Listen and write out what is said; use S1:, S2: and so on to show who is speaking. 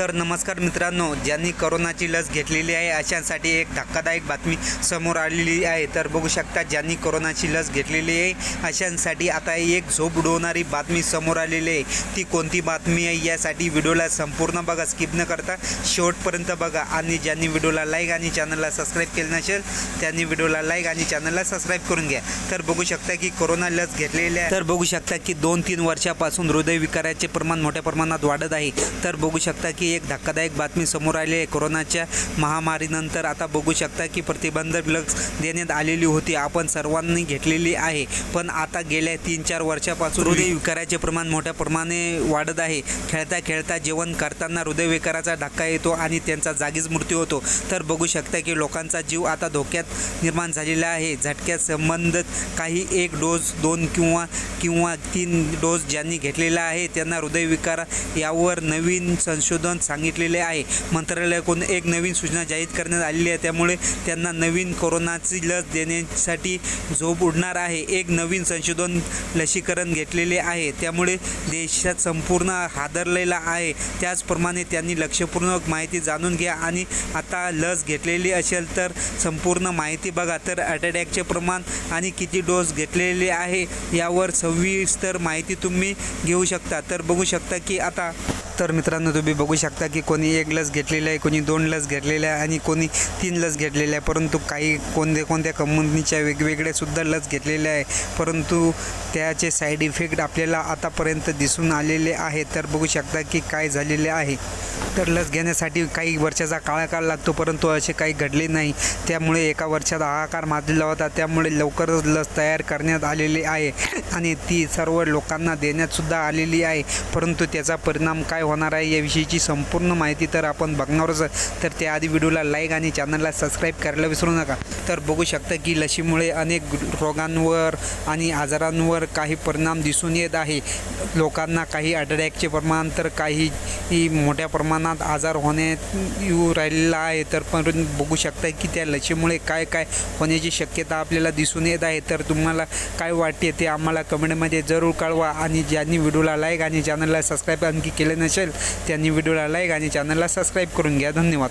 S1: तर नमस्कार मित्रांनो ज्यांनी करोनाची लस घेतलेली आहे अशांसाठी एक धक्कादायक बातमी समोर आलेली आहे. तर बघू शकता ज्यांनी करोनाची लस घेतलेली आहे अशांसाठी आता एक झोप उडवणारी बातमी समोर आलेली आहे. ती कोणती बातमी आहे यासाठी व्हिडिओला संपूर्ण बघा स्किप न करता शेवटपर्यंत बघा. आणि ज्यांनी व्हिडिओला लाईक आणि चॅनलला सबस्क्राईब केलं नसेल त्यांनी व्हिडिओला लाईक आणि चॅनलला सबस्क्राईब करून घ्या. तर बघू शकता की कोरोना लस घेतलेली आहे तर बघू शकता की दोन तीन वर्षापासून हृदयविकाराचे प्रमाण मोठ्या प्रमाणात वाढत आहे. तर बघू शकता की एक धक्कादायक बातमी समोर आली आहे. कोरोनाच्या महामारीनंतर आता बघू शकता की प्रतिबंधक लस देण्यात आलेली होती. आपण सर्वांनी घेतलेली आहे. पण आता गेल्या तीन चार वर्षापासून हृदयविकाराचे प्रमाण मोठ्या प्रमाणे वाढत आहे. खेळता खेळता जेवण करताना हृदयविकाराचा धक्का येतो आणि त्यांचा जागीच मृत्यू होतो. तर बघू शकता की लोकांचा जीव आता धोक्यात निर्माण झालेला आहे. झटक्यात संबंधित काही एक डोस दोन किंवा किंवा तीन डोस ज्यांनी घेतलेला आहे त्यांना हृदयविकार यावर नवीन संशोधन सांगितलेले आहे. मंत्रालयाकडून एक नवीन सूचना जाहीर करण्यात आलेली आहे. त्यामुळे त्यांना नवीन कोरोनाची लस देण्यासाठी झोप उडणार आहे. एक नवीन संशोधन लसीकरण घेतलेले आहे. त्यामुळे देशात संपूर्ण हादरलेला आहे. त्याचप्रमाणे त्यांनी लक्षपूर्वक माहिती जाणून घ्या आणि आता लस घेतलेली असेल तर संपूर्ण माहिती बघा. तर अटॅटॅकचे अटॅकचे प्रमाण आणि किती डोस घेतलेले आहे यावर सविस्तर माहिती तुम्ही घेऊ शकता. तर बघू शकता की आता तर मित्रांनो तुम्ही बघू शकता की कोणी एक लस घेतलेली आहे कोणी दोन लस घेतलेल्या आहे आणि कोणी तीन लस घेतलेल्या आहे. परंतु काही कोणत्या कोणत्या कंपनीच्या वेगवेगळ्या सुद्धा लस घेतलेल्या आहे. परंतु त्याचे साईड इफेक्ट आपल्याला आतापर्यंत दिसून आलेले आहे तर बघू शकता की काय झालेले आहे. तर लस घेण्यासाठी काही वर्षाचा काळाकाळ लागतो परंतु असे काही घडले नाही. त्यामुळे एका वर्षात हाहाकार माजलेला होता. त्यामुळे लवकरच लस तयार करण्यात आलेली आहे आणि ती सर्व लोकांना देण्यातसुद्धा आलेली आहे. परंतु त्याचा परिणाम काय होणार आहे. याविषयीची संपूर्ण माहिती तर आपण बघणारच तर त्याआधी व्हिडिओला लाईक आणि चॅनलला सबस्क्राईब करायला विसरू नका. तर बघू शकता की लसीमुळे अनेक रोगांवर आणि आजारांवर काही परिणाम दिसून येत आहे. लोकांना काही अटॅकचे प्रमाण तर काही ही मोठ्या प्रमाणात आजार होण्यात येऊ राहिलेला आहे. तर पण बघू शकता की त्या लसीमुळे काय काय होण्याची शक्यता आपल्याला दिसून येत आहे. तर तुम्हाला काय वाटते ते आम्हाला कमेंटमध्ये जरूर कळवा आणि ज्यांनी व्हिडिओला लाईक आणि चॅनलला सबस्क्राईब आणखी केले नसेल त्यांनी व्हिडिओला लाईक आणि चॅनलला सबस्क्राईब करून घ्या. धन्यवाद.